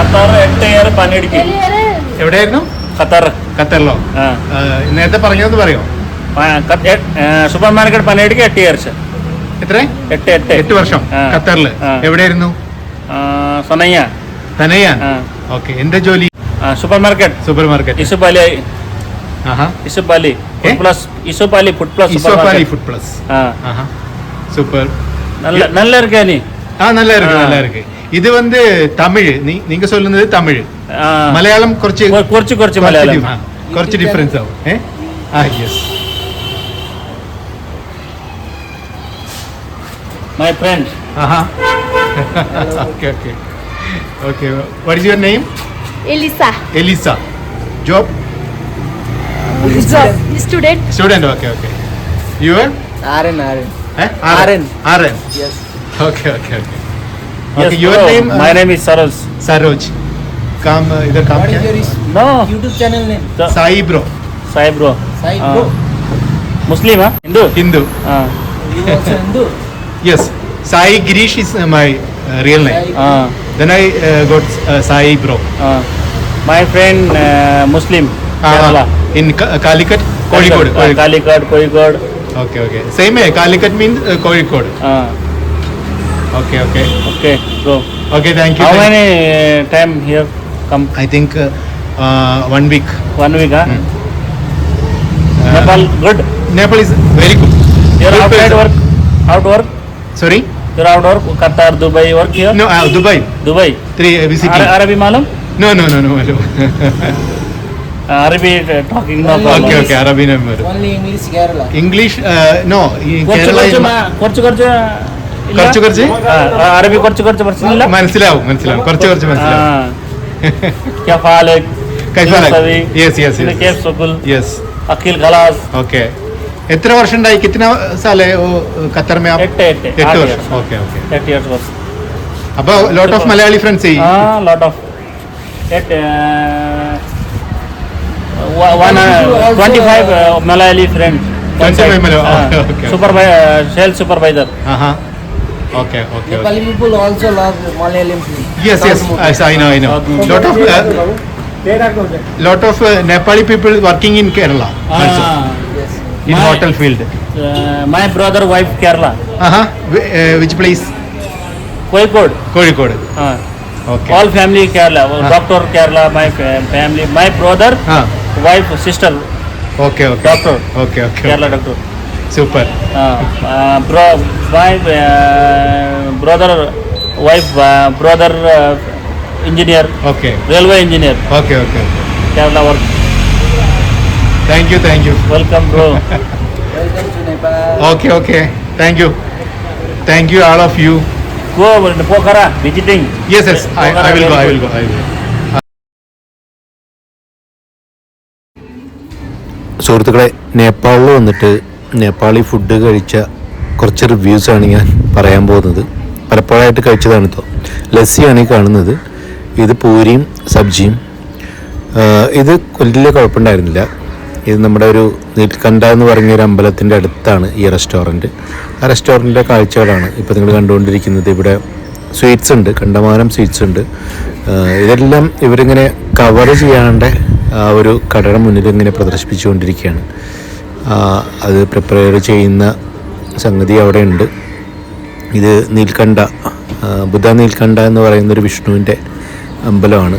Qatar എട്ട് year പണിയെടുക്കും. എവിടെയായിരുന്നു? ഖത്തർ ഖത്തറിലോ? നേരത്തെ പറഞ്ഞത് പറയോ? സൂപ്പർ മാർക്കറ്റ് പണിയെടുക്കുക എട്ട് ഇയർസ് എത്ര? എട്ട് എട്ട്. എട്ട് വർഷം. ഖത്തറിൽ. എവിടെയായിരുന്നു? സനയ്യ. തനയ്യ ഓക്കെ എന്റെ ജോലി? Supermarket. Supermarket. Yusuf Ali. Yusuf Ali. Food plus Yusuf Ali food plus Yusuf Ali food plus super. നല്ല നല്ല ഇരിക്കാനി ആ നല്ല ഇരിക്കും നല്ല ഇരിക്കും. இது வந்து தமிழ் நீ நீங்க சொல்லுന്നത് தமிழ் മലയാളം കുറച്ച് കുറച്ച് കുറച്ച് മലയാളം. കുറച്ച് ഡിഫറൻസ് ആവും. ഏ? ആ yes my friend Aaha. Okay okay okay what is your name Eliza Eliza job student student okay okay your ആരൻ ആരൻ ആരൻ ആരൻ yes okay okay okay Yes, okay, your bro. name? My name is Saroj. Saroj. Come, uh, either come. What is your is- No, YouTube channel name? Sai bro. Sai bro. Sai Bro. Bro. Muslim, huh? Hindu? Hindu. Uh. You also Hindu? Yes. Sai Girish is uh, my uh, real name. Uh. Then I uh, got uh, Sai bro. Uh. My friend uh, Muslim. Uh-huh. in Ka- Calicut, Kozhikode. Ah, Calicut, Kozhikode. Okay, okay. Same, way, Calicut means uh, Kozhikode. Uh. Okay, okay. Okay. bro. okay thank you How Thank- many uh, time here come? i think uh, uh, one week One week, huh? Hmm. Uh, Nepal, good. nepal is very good You're Good outside place. work? Out work? sorry You're out work? Qatar, Dubai, work here? no uh, dubai Dubai. three uh, visiting Ar- Arabi malum? no no no no no Uh, Arabi uh, talking no Okay, problem. okay okay arabic number Only English Kerala. english uh, no in കുറച്ച് kerala കുറച്ച് is- മാ- കുറച്ച് കുറച്ച് ഇല്ല? കുറച്ച് കുറച്ച്? അറബി കുറച്ച് കുറച്ച് മനസ്സിലില്ല മനസ്സിലാവും മനസ്സിലാവും. കുറച്ച് കുറച്ച് മനസ്സിലാവും. അഖിൽ ഖലാസ്. ഓക്കെ എത്ര വർഷം ഉണ്ടായി കിത്തന സാലേ ഖത്തർ മേ എട്ട് എട്ട്. വർഷം. ഓക്കെ ഓക്കെ എട്ട് ഇയേഴ്സ് വർഷം അപ്പൊ ലോട്ട് ഓഫ് മലയാളി ഫ്രണ്ട്സ് ആ ലോട്ട് ഓഫ് എട്ട് twenty five Malayali friend സൂപ്പർവൈ sale supervisor Okay, okay. Nepali okay. people also love Malayalam film. Yes, yes, yes, I know, I know. okay. Lot of uh, lot of uh, Nepali people working in Kerala ah, also. Yes. In my, hotel field. Uh, my brother wife Kerala. Uh-huh. Uh, which place? Kozhikode. Kozhikode. Uh, okay. All family Kerala. Uh. Doctor Kerala. My family. My brother, uh. wife, sister. Okay, okay. Doctor. Okay, okay. Kerala okay. doctor. Super Uh, uh, bro, wife, uh, brother, wife, uh, brother, uh, engineer, okay railway engineer, okay okay Kerala work. Thank you thank you Welcome, bro. Welcome to Nepal. Okay okay thank you thank you all of you Go Pokhara visiting. Yes yes I will go I will go I will സുഹൃത്തുക്കളെ നേപ്പാളിൽ വന്നിട്ട് Nepali food കഴിച്ച കുറച്ച് റിവ്യൂസാണ് ഞാൻ പറയാൻ പോകുന്നത്. പലപ്പോഴായിട്ട് കഴിച്ചതാണ് കേട്ടോ ലസ്സിയാണ് ഈ കാണുന്നത്. ഇത് പൂരിയും സബ്ജിയും. ഇത് വലിയ കുഴപ്പമുണ്ടായിരുന്നില്ല. ഇത് നമ്മുടെ ഒരു നീൽക്കണ്ട എന്ന് പറഞ്ഞ ഒരു അമ്പലത്തിന്റെ അടുത്താണ് ഈ റെസ്റ്റോറന്റ് ആ റെസ്റ്റോറന്റിന്റെ കാഴ്ചകളാണ് ഇപ്പോൾ നിങ്ങൾ കണ്ടുകൊണ്ടിരിക്കുന്നത്. ഇവിടെ സ്വീറ്റ്സ് ഉണ്ട് കണ്ടമാനം സ്വീറ്റ്സ് ഉണ്ട്. ഇതെല്ലാം ഇവരിങ്ങനെ കവർ ചെയ്യാണ്ട് ആ ഒരു കടയുടെ മുന്നിൽ ഇങ്ങനെ പ്രദർശിപ്പിച്ചുകൊണ്ടിരിക്കുകയാണ്. അത് പ്രിപ്പയർ ചെയ്യുന്ന സംഗതി അവിടെ ഉണ്ട് ഇത് നീൽക്കണ്ഠ ബുദ്ധ നീൽക്കണ്ഠ എന്ന് പറയുന്നൊരു വിഷ്ണുവിന്റെ അമ്പലമാണ്.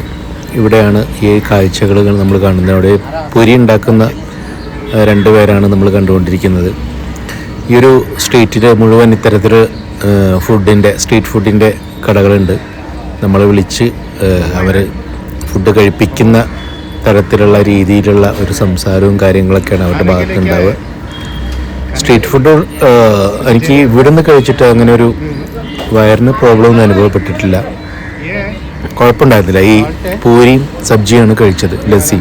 ഇവിടെയാണ് ഈ കാഴ്ചകൾ നമ്മൾ കാണുന്നത്. അവിടെ പുരി ഉണ്ടാക്കുന്ന രണ്ട് പേരാണ് നമ്മൾ കണ്ടുകൊണ്ടിരിക്കുന്നത്. ഈ ഒരു സ്ട്രീറ്റിൽ മുഴുവൻ ഇത്തരത്തിൽ ഫുഡിന്റെ സ്ട്രീറ്റ് ഫുഡിന്റെ കടകളുണ്ട്. നമ്മൾ വിളിച്ച് അവർ ഫുഡ് കഴിപ്പിക്കുന്ന തരത്തിലുള്ള രീതിയിലുള്ള ഒരു സംസാരവും കാര്യങ്ങളൊക്കെയാണ് അവരുടെ ഭാഗത്തുണ്ടാവുക. സ്ട്രീറ്റ് ഫുഡ് എനിക്ക് ഇവിടുന്ന് കഴിച്ചിട്ട് അങ്ങനെ ഒരു വയറിന് പ്രോബ്ലം ഒന്നും അനുഭവപ്പെട്ടിട്ടില്ല. കുഴപ്പമുണ്ടായിരുന്നില്ല. ഈ പൂരിയും സബ്ജിയാണ് കഴിച്ചത് ലസ്സി.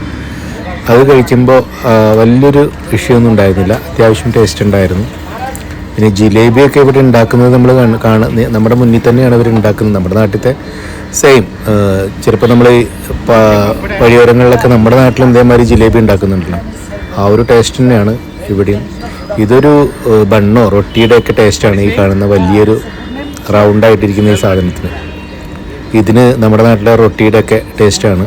അത് കഴിക്കുമ്പോൾ വലിയൊരു വിഷയമൊന്നും ഉണ്ടായിരുന്നില്ല. അത്യാവശ്യം ടേസ്റ്റ് ഉണ്ടായിരുന്നു. പിന്നെ ജിലേബിയൊക്കെ ഇവിടെ ഉണ്ടാക്കുന്നത് നമ്മൾ കാണുന്ന നമ്മുടെ മുന്നിൽ തന്നെയാണ് ഇവർ ഉണ്ടാക്കുന്നത്. നമ്മുടെ നാട്ടിലത്തെ സെയിം ചിലപ്പോൾ നമ്മൾ വഴിയോരങ്ങളിലൊക്കെ നമ്മുടെ നാട്ടിലും ഇതേമാതിരി ജിലേബി ഉണ്ടാക്കുന്നുണ്ടല്ലോ. ആ ഒരു ടേസ്റ്റ് തന്നെയാണ് ഇവിടെയും. ഇതൊരു ബണ്ണോ റൊട്ടിയുടെ ഒക്കെ ടേസ്റ്റാണ് ഈ കാണുന്ന വലിയൊരു റൗണ്ടായിട്ടിരിക്കുന്ന ഈ സാധനത്തിന്. ഇതിന് നമ്മുടെ നാട്ടിലെ റൊട്ടിയുടെ ഒക്കെ ടേസ്റ്റാണ്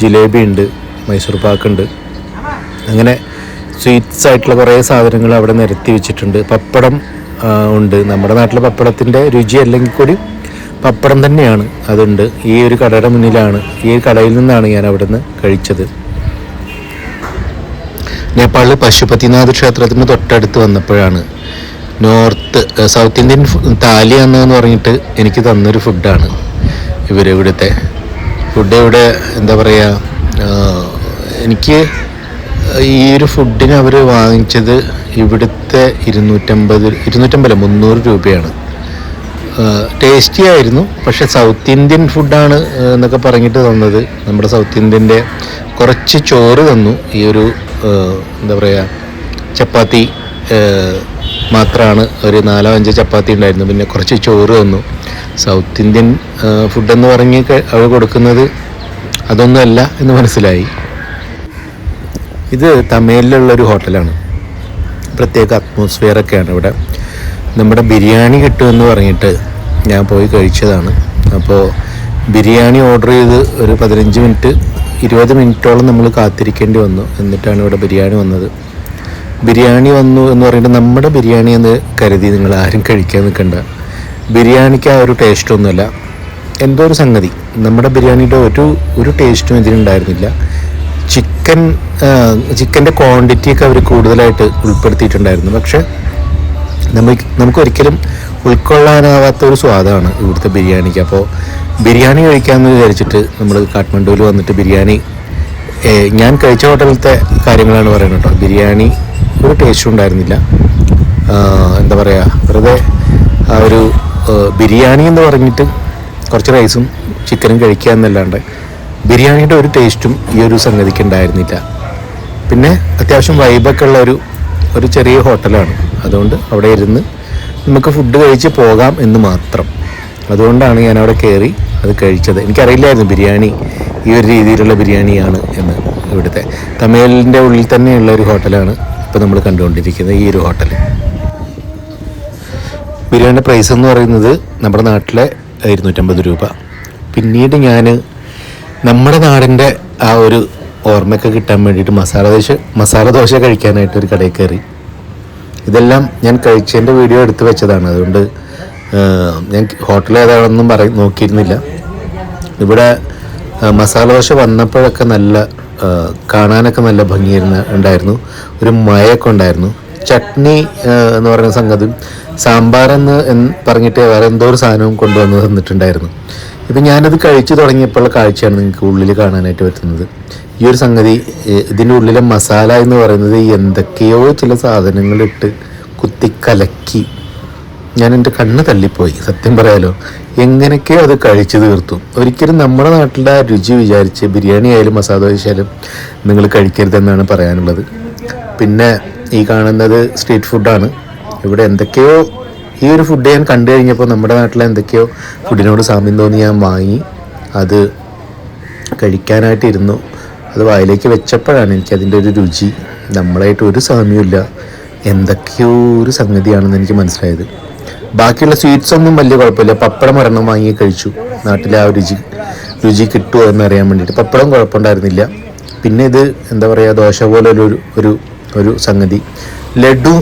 ജിലേബി ഉണ്ട് മൈസൂർ പാക്ക് ഉണ്ട്. അങ്ങനെ സ്വീറ്റ്സ് ആയിട്ടുള്ള കുറേ സാധനങ്ങൾ അവിടെ നിരത്തി വെച്ചിട്ടുണ്ട്. പപ്പടം ഉണ്ട്. നമ്മുടെ നാട്ടിലെ പപ്പടത്തിന്റെ രുചി അല്ലെങ്കിൽ കൂടി പപ്പടം തന്നെയാണ്. അതുണ്ട്. ഈ ഒരു കടയുടെ മുന്നിലാണ്. ഈ കടയിൽ നിന്നാണ് ഞാൻ അവിടുന്ന് കഴിച്ചത്. നേപ്പാളിൽ പശുപതിനാഥ് ക്ഷേത്രത്തിന് തൊട്ടടുത്ത് വന്നപ്പോഴാണ്. നോർത്ത് സൗത്ത് ഇന്ത്യൻ താലി എന്ന് പറഞ്ഞിട്ട് എനിക്ക് തന്നൊരു ഫുഡാണ് ഇവർ ഇവിടുത്തെ ഫുഡ് ഇവിടെ എന്താ പറയുക എനിക്ക് ഈ ഒരു ഫുഡിന് അവർ വാങ്ങിച്ചത് ഇവിടുത്തെ ഇരുന്നൂറ്റമ്പത് ഇരുന്നൂറ്റമ്പത് മുന്നൂറ് രൂപയാണ്. ടേസ്റ്റി ആയിരുന്നു. പക്ഷെ സൗത്ത് ഇന്ത്യൻ ഫുഡാണ് എന്നൊക്കെ പറഞ്ഞിട്ട് തന്നത്. നമ്മുടെ സൗത്ത് ഇന്ത്യന്റെ കുറച്ച് ചോറ് തന്നു. ഈ ഒരു എന്താ പറയുക ചപ്പാത്തി മാത്രമാണ് ഒരു നാലോ അഞ്ചോ ചപ്പാത്തി ഉണ്ടായിരുന്നു. പിന്നെ കുറച്ച് ചോറ് തന്നു. സൗത്ത് ഇന്ത്യൻ ഫുഡെന്ന് പറഞ്ഞ് അവ അവർ കൊടുക്കുന്നത് അതൊന്നുമല്ല എന്ന് മനസ്സിലായി. ഇത് തമിഴിലുള്ളൊരു ഹോട്ടലാണ്. പ്രത്യേക അറ്റ്മോസ്ഫിയറൊക്കെയാണ് ഇവിടെ. നമ്മുടെ ബിരിയാണി കിട്ടുമെന്ന് പറഞ്ഞിട്ട് ഞാൻ പോയി കഴിച്ചതാണ്. അപ്പോൾ ബിരിയാണി ഓർഡർ ചെയ്ത് ഒരു പതിനഞ്ച് മിനിറ്റ് ഇരുപത് മിനിറ്റോളം നമ്മൾ കാത്തിരിക്കേണ്ടി വന്നു. എന്നിട്ടാണ് ഇവിടെ ബിരിയാണി വന്നത്. ബിരിയാണി വന്നു എന്ന് പറയുന്നത് നമ്മുടെ ബിരിയാണി എന്ന് കരുതി നിങ്ങൾ ആരും കഴിക്കാൻ നിൽക്കണ്ട. ബിരിയാണിക്ക് ആ ഒരു ടേസ്റ്റ് ഒന്നുമല്ല. എന്തോ ഒരു സംഗതി. നമ്മുടെ ബിരിയാണിയുടെ ഒരു ഒരു ടേസ്റ്റും ഇതിനുണ്ടായിരുന്നില്ല ചിക്കൻ ചിക്കന്റെ ക്വാണ്ടിറ്റിയൊക്കെ അവർ കൂടുതലായിട്ട് ഉൾപ്പെടുത്തിയിട്ടുണ്ടായിരുന്നു. പക്ഷേ നമുക്ക് നമുക്കൊരിക്കലും ഉൾക്കൊള്ളാനാവാത്ത ഒരു സ്വാദാണ് ഇവിടുത്തെ ബിരിയാണിക്ക്. അപ്പോൾ ബിരിയാണി കഴിക്കാമെന്ന് വിചാരിച്ചിട്ട് നമ്മൾ കാഠ്മണ്ഡുവിൽ വന്നിട്ട് ബിരിയാണി ഞാൻ കഴിച്ച ഹോട്ടലിലത്തെ കാര്യങ്ങളാണ് പറയുന്നത് കേട്ടോ. ബിരിയാണി ഒരു ടേസ്റ്റും ഉണ്ടായിരുന്നില്ല. എന്താ പറയുക വെറുതെ ആ ഒരു ബിരിയാണി എന്ന് പറഞ്ഞിട്ട് കുറച്ച് റൈസും ചിക്കനും കഴിക്കുക എന്നല്ലാണ്ട് ബിരിയാണിയുടെ ഒരു ടേസ്റ്റും ഈ ഒരു സംഗതിക്ക് ഉണ്ടായിരുന്നില്ല. പിന്നെ അത്യാവശ്യം വൈബൊക്കെ ഉള്ള ഒരു ഒരു ചെറിയ ഹോട്ടലാണ്. അതുകൊണ്ട് അവിടെ ഇരുന്ന് നമുക്ക് ഫുഡ് കഴിച്ച് പോകാം എന്ന് മാത്രം. അതുകൊണ്ടാണ് ഞാൻ അവിടെ കയറി അത് കഴിച്ചത്. എനിക്കറിയില്ലായിരുന്നു ബിരിയാണി ഈ ഒരു രീതിയിലുള്ള ബിരിയാണിയാണ് എന്ന് ഇവിടുത്തെ. തമിഴിന്റെ ഉള്ളിൽ തന്നെയുള്ള ഒരു ഹോട്ടലാണ് ഇപ്പോൾ നമ്മൾ കണ്ടുകൊണ്ടിരിക്കുന്നത് ഈ ഒരു ഹോട്ടൽ ബിരിയാണിയുടെ പ്രൈസ് എന്ന് പറയുന്നത് നമ്മുടെ നാട്ടിലെ ഇരുന്നൂറ്റമ്പത് രൂപ. പിന്നീട് ഞാൻ നമ്മുടെ നാടിന്റെ ആ ഒരു ഓർമ്മയൊക്കെ കിട്ടാൻ വേണ്ടിയിട്ട് മസാല ദോശ മസാല ദോശ കഴിക്കാനായിട്ട് ഒരു കടയിൽ കയറി. ഇതെല്ലാം ഞാൻ കഴിച്ചതിന്റെ വീഡിയോ എടുത്ത് വെച്ചതാണ്. അതുകൊണ്ട് ഞാൻ ഹോട്ടൽ ഏതാണെന്നും പറ നോക്കിയിരുന്നില്ല. ഇവിടെ മസാല ദോശ വന്നപ്പോഴൊക്കെ നല്ല കാണാനൊക്കെ നല്ല ഭംഗി ഉണ്ടായിരുന്നു. ഒരു മഴയൊക്കെ ഉണ്ടായിരുന്നു. ചട്നി എന്ന് പറയുന്ന സംഗതി സാമ്പാർ എന്ന് പറഞ്ഞിട്ട് വേറെ എന്തോ ഒരു സാധനവും കൊണ്ടുവന്ന് തന്നിട്ടുണ്ടായിരുന്നു. ഇപ്പം ഞാനത് കഴിച്ചു തുടങ്ങിയപ്പോഴുള്ള കാഴ്ചയാണ് നിങ്ങൾക്ക് ഉള്ളിൽ കാണാനായിട്ട് പറ്റുന്നത്. ഈ ഒരു സംഗതി ഇതിന്റെ ഉള്ളിലെ മസാല എന്ന് പറയുന്നത് എന്തൊക്കെയോ ചില സാധനങ്ങളിട്ട് കുത്തി കലക്കി ഞാൻ എന്റെ കണ്ണ് തള്ളിപ്പോയി. സത്യം പറയാലോ. എങ്ങനെയൊക്കെയോ അത് കഴിച്ചു തീർത്തു. ഒരിക്കലും നമ്മുടെ നാട്ടിലെ രുചി വിചാരിച്ച് ബിരിയാണി ആയാലും മസാല ദോശയാലും നിങ്ങൾ കഴിക്കരുതെന്നാണ് പറയാനുള്ളത്. പിന്നെ ഈ കാണുന്നത് സ്ട്രീറ്റ് ഫുഡാണ് ഇവിടെ എന്തൊക്കെയോ ഈ ഒരു ഫുഡ് ഞാൻ കണ്ടു കഴിഞ്ഞപ്പോൾ നമ്മുടെ നാട്ടിലെ എന്തൊക്കെയോ ഫുഡിനോട് സാമ്യം തോന്നി ഞാൻ വാങ്ങി. അത് കഴിക്കാനായിട്ട് ഇരുന്നു അത് വായിലേക്ക് വെച്ചപ്പോഴാണ് എനിക്ക് അതിന്റെ ഒരു രുചി. നമ്മളായിട്ട് ഒരു സാമ്യമില്ല എന്തൊക്കെയോ ഒരു സംഗതിയാണെന്ന് എനിക്ക് മനസ്സിലായത്. ബാക്കിയുള്ള സ്വീറ്റ്സ് ഒന്നും വലിയ കുഴപ്പമില്ല. പപ്പടം ഒരെണ്ണം വാങ്ങി കഴിച്ചു. നാട്ടിലെ ആ രുചി രുചി കിട്ടുമോ എന്നറിയാൻ വേണ്ടിയിട്ട് പപ്പടം കുഴപ്പമുണ്ടായിരുന്നില്ല. പിന്നെ ഇത് എന്താ പറയുക ദോശ പോലെ ഒരു ഒരു ഒരു സംഗതി. ലഡു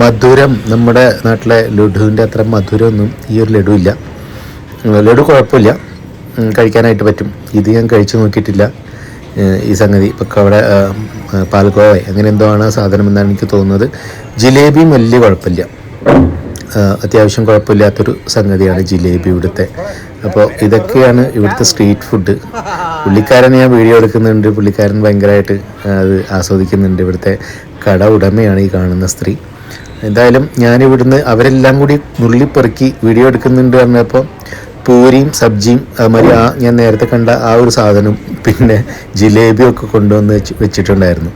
മധുരം. നമ്മുടെ നാട്ടിലെ ലഡുവിന്റെ അത്ര മധുരമൊന്നും ഈ ഒരു ലഡു ഇല്ല ലഡു കുഴപ്പമില്ല. കഴിക്കാനായിട്ട് പറ്റും. ഇത് ഞാൻ കഴിച്ചു നോക്കിയിട്ടില്ല. ഈ സംഗതി. ഇപ്പൊ അവിടെ പാൽഗോവ അങ്ങനെ എന്തോ ആണ് സാധനം എന്നാണ് എനിക്ക് തോന്നുന്നത്. ജിലേബി വലിയ കുഴപ്പമില്ല. അത്യാവശ്യം കുഴപ്പമില്ലാത്തൊരു സംഗതിയാണ് ജിലേബി ഇവിടുത്തെ. അപ്പോൾ ഇതൊക്കെയാണ് ഇവിടുത്തെ സ്ട്രീറ്റ് ഫുഡ്. പുള്ളിക്കാരൻ ഞാൻ വീഡിയോ എടുക്കുന്നുണ്ട്. പുള്ളിക്കാരൻ ഭയങ്കരമായിട്ട് അത് ആസ്വദിക്കുന്നുണ്ട്. ഇവിടുത്തെ കട ഉടമയാണ് ഈ കാണുന്ന സ്ത്രീ. എന്തായാലും ഞാനിവിടുന്ന് അവരെല്ലാം കൂടി നുള്ളിപ്പെറുക്കി വീഡിയോ എടുക്കുന്നുണ്ട് പറഞ്ഞപ്പോൾ പൂരിയും സബ്ജിയും അതുമാതിരി ആ ഞാൻ നേരത്തെ കണ്ട ആ ഒരു സാധനം പിന്നെ ജിലേബിയും ഒക്കെ കൊണ്ടുവന്ന് വെച്ച് വെച്ചിട്ടുണ്ടായിരുന്നു.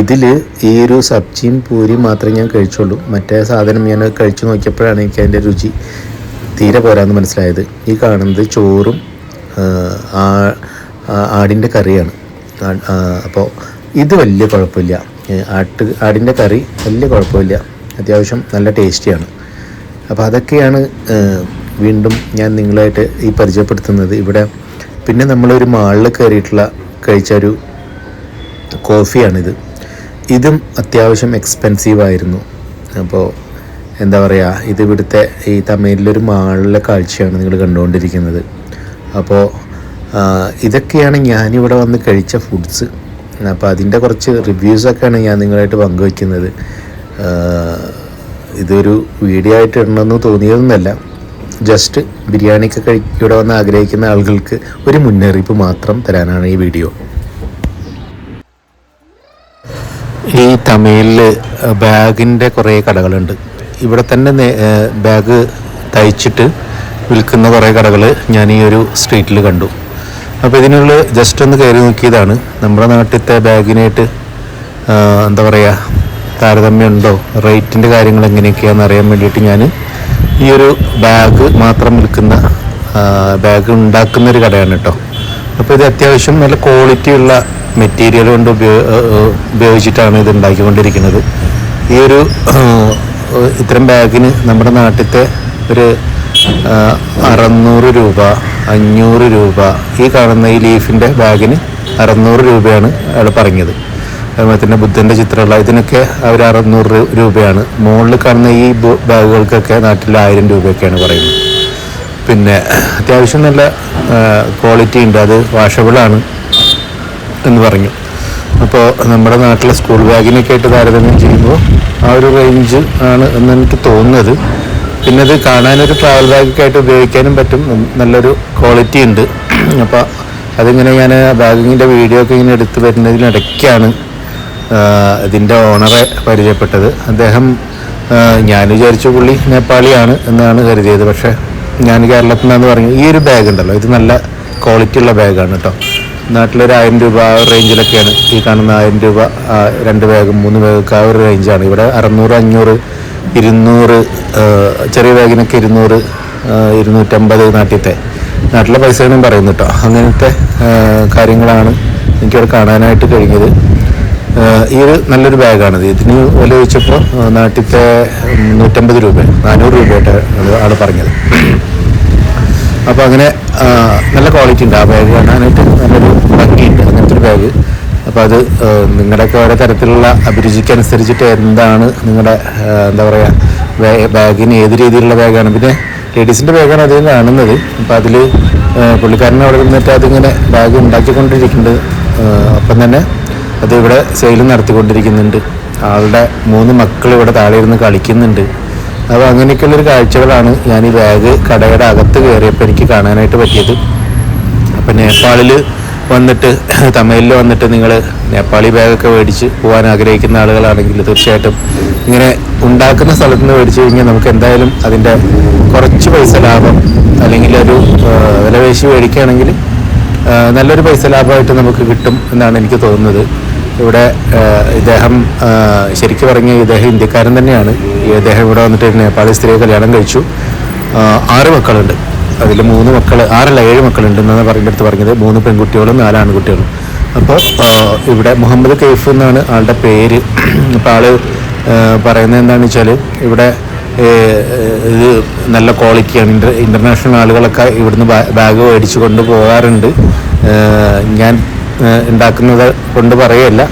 ഇതിൽ ഈ ഒരു സബ്ജിയും പൂരിയും മാത്രമേ ഞാൻ കഴിച്ചുള്ളൂ. മറ്റേ സാധനം ഞാൻ കഴിച്ചു നോക്കിയപ്പോഴാണ് എനിക്ക് അതിന്റെ രുചി തീരെ പോരാന്ന് മനസ്സിലായത്. ഈ കാണുന്നത് ചോറും ആടിന്റെ കറിയാണ്. അപ്പോൾ ഇത് വലിയ കുഴപ്പമില്ല. ആട്ട് ആടിന്റെ കറി വലിയ കുഴപ്പമില്ല. അത്യാവശ്യം നല്ല ടേസ്റ്റിയാണ്. അപ്പോൾ അതൊക്കെയാണ് വീണ്ടും ഞാൻ നിങ്ങളായിട്ട് ഈ പരിചയപ്പെടുത്തുന്നത് ഇവിടെ. പിന്നെ നമ്മളൊരു മാളിൽ കയറിയിട്ടുള്ള കഴിച്ച ഒരു കോഫിയാണിത്. ഇതും അത്യാവശ്യം എക്സ്പെൻസീവ് ആയിരുന്നു. അപ്പോൾ എന്താ പറയുക ഇത് ഇവിടുത്തെ ഈ തമിഴിലൊരു മാളിലെ കാഴ്ചയാണ് നിങ്ങൾ കണ്ടുകൊണ്ടിരിക്കുന്നത്. അപ്പോൾ ഇതൊക്കെയാണ് ഞാനിവിടെ വന്ന് കഴിച്ച ഫുഡ്സ്. അപ്പോൾ അതിന്റെ കുറച്ച് റിവ്യൂസൊക്കെയാണ് ഞാൻ നിങ്ങളായിട്ട് പങ്കുവയ്ക്കുന്നത് ഇതൊരു വീഡിയോ ആയിട്ട് ഇടണമെന്ന് തോന്നിയതൊന്നുമല്ല. ജസ്റ്റ് ബിരിയാണിയൊക്കെ കഴി വന്ന് ആഗ്രഹിക്കുന്ന ആളുകൾക്ക് ഒരു മുന്നറിയിപ്പ് മാത്രം തരാനാണ് ഈ വീഡിയോ. ഈ തമിഴിൽ ബാഗിന്റെ കുറേ കടകളുണ്ട്. ഇവിടെ തന്നെ ബാഗ് തയ്ച്ചിട്ട് വിൽക്കുന്ന കുറേ കടകൾ ഞാൻ ഈ ഒരു സ്ട്രീറ്റിൽ കണ്ടു. അപ്പോൾ ഇതിനുള്ള ജസ്റ്റ് ഒന്ന് കയറി നോക്കിയതാണ്. നമ്മുടെ നാട്ടിലത്തെ ബാഗിനായിട്ട് എന്താ പറയുക താരതമ്യമുണ്ടോ റേറ്റിന്റെ കാര്യങ്ങൾ എങ്ങനെയൊക്കെയാണെന്ന് അറിയാൻ വേണ്ടിയിട്ട് ഞാൻ ഈ ഒരു ബാഗ് മാത്രം വിൽക്കുന്ന ബാഗ് ഉണ്ടാക്കുന്ന ഒരു കടയാണ് കേട്ടോ അപ്പോൾ ഇത് അത്യാവശ്യം നല്ല ക്വാളിറ്റി ഉള്ള മെറ്റീരിയൽ കൊണ്ട് ഉപയോഗ ഉപയോഗിച്ചിട്ടാണ് ഇത് ഉണ്ടാക്കിക്കൊണ്ടിരിക്കുന്നത്. ഈ ഒരു ഇത്തരം ബാഗിന് നമ്മുടെ നാട്ടിലത്തെ ഒരു അറുന്നൂറ് രൂപ അഞ്ഞൂറ് രൂപ ഈ കാണുന്ന ഈ ലീഫിന്റെ ബാഗിന് അറുന്നൂറ് രൂപയാണ് അയാൾ പറഞ്ഞത്. അതുപോലെ തന്നെ ബുദ്ധന്റെ ചിത്രമുള്ള ഇതിനൊക്കെ അവർ അറുന്നൂറ് രൂപയാണ്. മുകളിൽ കാണുന്ന ഈ ബാഗുകൾക്കൊക്കെ നാട്ടിൽ ആയിരം രൂപയൊക്കെയാണ് പറയുന്നത്. പിന്നെ അത്യാവശ്യം നല്ല ക്വാളിറ്റി ഉണ്ട്. അത് വാഷബിളാണ് എന്ന് പറഞ്ഞു. അപ്പോൾ നമ്മുടെ നാട്ടിലെ സ്കൂൾ ബാഗിനൊക്കെ ആയിട്ട് താരതമ്യം ചെയ്യുമ്പോൾ ആ ഒരു റേഞ്ച് ആണ് എന്ന് എനിക്ക് തോന്നുന്നത്. പിന്നെ അത് കാണാനൊരു ട്രാവൽ ബാഗൊക്കെ ആയിട്ട് ഉപയോഗിക്കാനും പറ്റും. നല്ലൊരു ക്വാളിറ്റി ഉണ്ട്. അപ്പോൾ അതിങ്ങനെ ഞാൻ ബാഗിങ്ങിന്റെ വീഡിയോ ഒക്കെ ഇങ്ങനെ എടുത്ത് വരുന്നതിനിടയ്ക്കാണ് ഇതിന്റെ ഓണറെ പരിചയപ്പെട്ടത്. അദ്ദേഹം ഞാൻ വിചാരിച്ചു പുള്ളി നേപ്പാളിയാണ് എന്നാണ് കരുതിയത്. പക്ഷേ ഞാൻ കേരളത്തിൽ നിന്നാന്ന് പറഞ്ഞു ഈ ഒരു ബാഗ് ഉണ്ടല്ലോ ഇത് നല്ല ക്വാളിറ്റി ഉള്ള ബാഗാണ് കേട്ടോ നാട്ടിലൊരു ആയിരം രൂപ ആ ഒരു റേഞ്ചിലൊക്കെയാണ് ഈ കാണുന്ന ആയിരം രൂപ രണ്ട് ബാഗും മൂന്ന് ബാഗൊക്കെ ആ ഒരു റേഞ്ചാണ് ഇവിടെ അറുന്നൂറ് അഞ്ഞൂറ് ഇരുന്നൂറ് ചെറിയ ബാഗിനൊക്കെ ഇരുന്നൂറ് ഇരുന്നൂറ്റമ്പത് നാട്ടിലത്തെ നാട്ടിലെ പൈസയാണ് പറയുന്നു കേട്ടോ അങ്ങനത്തെ കാര്യങ്ങളാണ് എനിക്കവിടെ കാണാനായിട്ട് കഴിഞ്ഞത്. ഈ ഒരു നല്ലൊരു ബാഗാണിത്. ഇതിന് വില വെച്ചപ്പോൾ നാട്ടിലത്തെ നൂറ്റമ്പത് രൂപ നാനൂറ് രൂപയായിട്ട് ആണ് പറഞ്ഞത്. അപ്പോൾ അങ്ങനെ നല്ല ക്വാളിറ്റി ഉണ്ട് ആ ബാഗ് കാണാനായിട്ട്. നല്ലൊരു ഭംഗിയുണ്ട് അങ്ങനത്തെ ഒരു ബാഗ്. അപ്പോൾ അത് നിങ്ങളുടെയൊക്കെ ഓരോ തരത്തിലുള്ള അഭിരുചിക്കനുസരിച്ചിട്ട് എന്താണ് നിങ്ങളുടെ എന്താ പറയുക ബാഗിന് ഏത് രീതിയിലുള്ള ബാഗാണ്. പിന്നെ ലേഡീസിന്റെ ബാഗാണ് അതിൽ കാണുന്നത്. അപ്പോൾ അതിൽ പുള്ളിക്കാരനെ അവിടെ നിന്നിട്ട് അതിങ്ങനെ ബാഗ് ഉണ്ടാക്കിക്കൊണ്ടിരിക്കുന്നുണ്ട്. അപ്പം തന്നെ അത് ഇവിടെ സെയിൽ നടത്തിക്കൊണ്ടിരിക്കുന്നുണ്ട്. ആളുടെ മൂന്ന് മക്കൾ ഇവിടെ താഴെ ഇരുന്ന് കളിക്കുന്നുണ്ട്. അപ്പോൾ അങ്ങനെയൊക്കെയുള്ളൊരു കാഴ്ചകളാണ് ഞാൻ ഈ ബാഗ് കടയുടെ അകത്ത് കയറിയപ്പോൾ എനിക്ക് കാണാനായിട്ട് പറ്റിയത്. അപ്പോൾ നേപ്പാളിൽ വന്നിട്ട് തമിഴിൽ വന്നിട്ട് നിങ്ങൾ നേപ്പാളി ബാഗൊക്കെ മേടിച്ച് പോകാൻ ആഗ്രഹിക്കുന്ന ആളുകളാണെങ്കിൽ തീർച്ചയായിട്ടും ഇങ്ങനെ ഉണ്ടാക്കുന്ന സ്ഥലത്ത് നിന്ന് മേടിച്ച് കഴിഞ്ഞാൽ നമുക്ക് എന്തായാലും അതിന്റെ കുറച്ച് പൈസ ലാഭം അല്ലെങ്കിൽ ഒരു വിലവേശി മേടിക്കുകയാണെങ്കിൽ നല്ലൊരു പൈസ ലാഭമായിട്ട് നമുക്ക് കിട്ടും എന്നാണ് എനിക്ക് തോന്നുന്നത്. ഇവിടെ ഇദ്ദേഹം ശരിക്കും പറഞ്ഞ ഇദ്ദേഹം ഇന്ത്യക്കാരൻ തന്നെയാണ്. ഇദ്ദേഹം ഇവിടെ വന്നിട്ട് നേപ്പാളി സ്ത്രീയെ കല്യാണം കഴിച്ചു. ആറ് മക്കളുണ്ട്. അതിൽ മൂന്ന് മക്കൾ ആറല്ല ഏഴ് മക്കളുണ്ട് എന്നാണ് പറയുന്നത് പറഞ്ഞത്. മൂന്ന് പെൺകുട്ടികളും നാല് ആൺകുട്ടികളും. അപ്പോൾ ഇവിടെ മുഹമ്മദ് കെയ്ഫ് എന്നാണ് ആളുടെ പേര്. അപ്പോൾ ആൾ പറയുന്നത് എന്താണെന്ന് വെച്ചാൽ ഇവിടെ ഇത് നല്ല ക്വാളിറ്റിയാണ്. ഇന്റർ ഇന്റർനാഷണൽ ആളുകളൊക്കെ ഇവിടുന്ന് ബാഗ് മേടിച്ച് കൊണ്ട് പോകാറുണ്ട്. ഞാൻ ഉണ്ടാക്കുന്നത് കൊണ്ട് പറയല്ല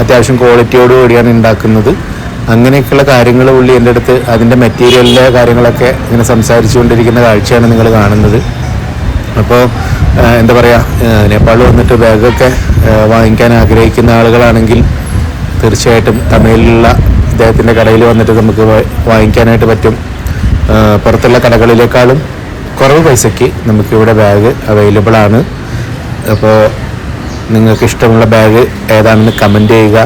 അത്യാവശ്യം ക്വാളിറ്റിയോട് കൂടിയാണ് ഉണ്ടാക്കുന്നത്. അങ്ങനെയൊക്കെയുള്ള കാര്യങ്ങൾ പുള്ളി എന്റെ അടുത്ത് അതിന്റെ മെറ്റീരിയലിലെ കാര്യങ്ങളൊക്കെ ഇങ്ങനെ സംസാരിച്ചുകൊണ്ടിരിക്കുന്ന കാഴ്ചയാണ് നിങ്ങൾ കാണുന്നത്. അപ്പോൾ എന്താ പറയുക നേപ്പാളിൽ വന്നിട്ട് ബാഗൊക്കെ വാങ്ങിക്കാൻ ആഗ്രഹിക്കുന്ന ആളുകളാണെങ്കിൽ തീർച്ചയായിട്ടും തമിഴിലുള്ള ഇദ്ദേഹത്തിന്റെ കടയിൽ വന്നിട്ട് നമുക്ക് വാങ്ങിക്കാനായിട്ട് പറ്റും. പുറത്തുള്ള കടകളിലേക്കാളും കുറവ് പൈസയ്ക്ക് നമുക്കിവിടെ ബാഗ് അവൈലബിൾ ആണ്. അപ്പോൾ നിങ്ങൾക്ക് ഇഷ്ടമുള്ള ബാഗ് ഏതാണെന്ന് കമന്റ് ചെയ്യുക.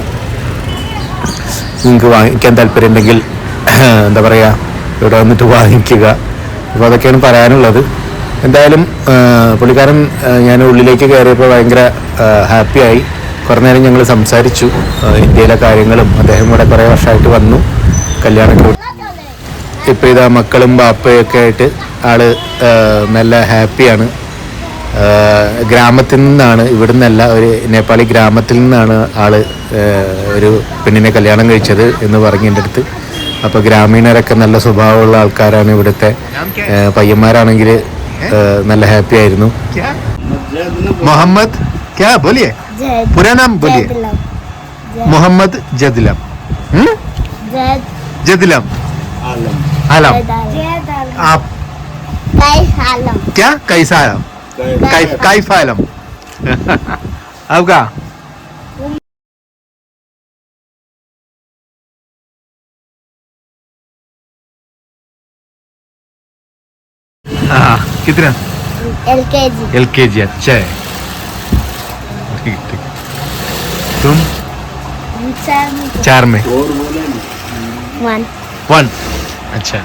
നിങ്ങൾക്ക് വാങ്ങിക്കാൻ താല്പര്യമുണ്ടെങ്കിൽ എന്താ പറയുക ഇവിടെ വന്നിട്ട് വാങ്ങിക്കുക. അപ്പോൾ അതൊക്കെയാണ് പറയാനുള്ളത്. എന്തായാലും പുള്ളിക്കാരൻ ഞാൻ ഉള്ളിലേക്ക് കയറിയപ്പോൾ ഭയങ്കര ഹാപ്പിയായി കുറേ നേരം ഞങ്ങൾ സംസാരിച്ചു. ഇന്ത്യയിലെ കാര്യങ്ങളും അദ്ദേഹം ഇവിടെ കുറേ വർഷമായിട്ട് വന്നു. കല്യാണമൊക്കെ ഇപ്പോൾ ഇതാ മക്കളും ബാപ്പയൊക്കെ ആയിട്ട് ആൾ നല്ല ഹാപ്പിയാണ് ഗ്രാമത്തിൽ നിന്നാണ് ഇവിടുന്നല്ല ഒരു നേപ്പാളി ഗ്രാമത്തിൽ നിന്നാണ് ആള് ആ, ഒരു പെണ്ണിനെ കല്യാണം കഴിച്ചത് എന്ന് പറഞ്ഞു എൻ്റെ അടുത്ത് അപ്പോൾ ഗ്രാമീണരൊക്കെ നല്ല സ്വഭാവമുള്ള ആൾക്കാരാണ് ഇവിടുത്തെ ഏ, പയ്യന്മാരാണെങ്കിൽ ഏ, നല്ല ഹാപ്പി ആയിരുന്നു क्या मोहम्मद क्या बोलिए जैद पूरा नाम बोलिए जैदलम मोहम्मद जदलम हम्म? जैद जदलम आलम जैद आलम आप कैस आलम क्या कैसा आलम काइफा अब का कितने एलकेजी एलकेजी अच्छा है. ठीक ठीक. तुम? चार में. चार में वन वन अच्छा.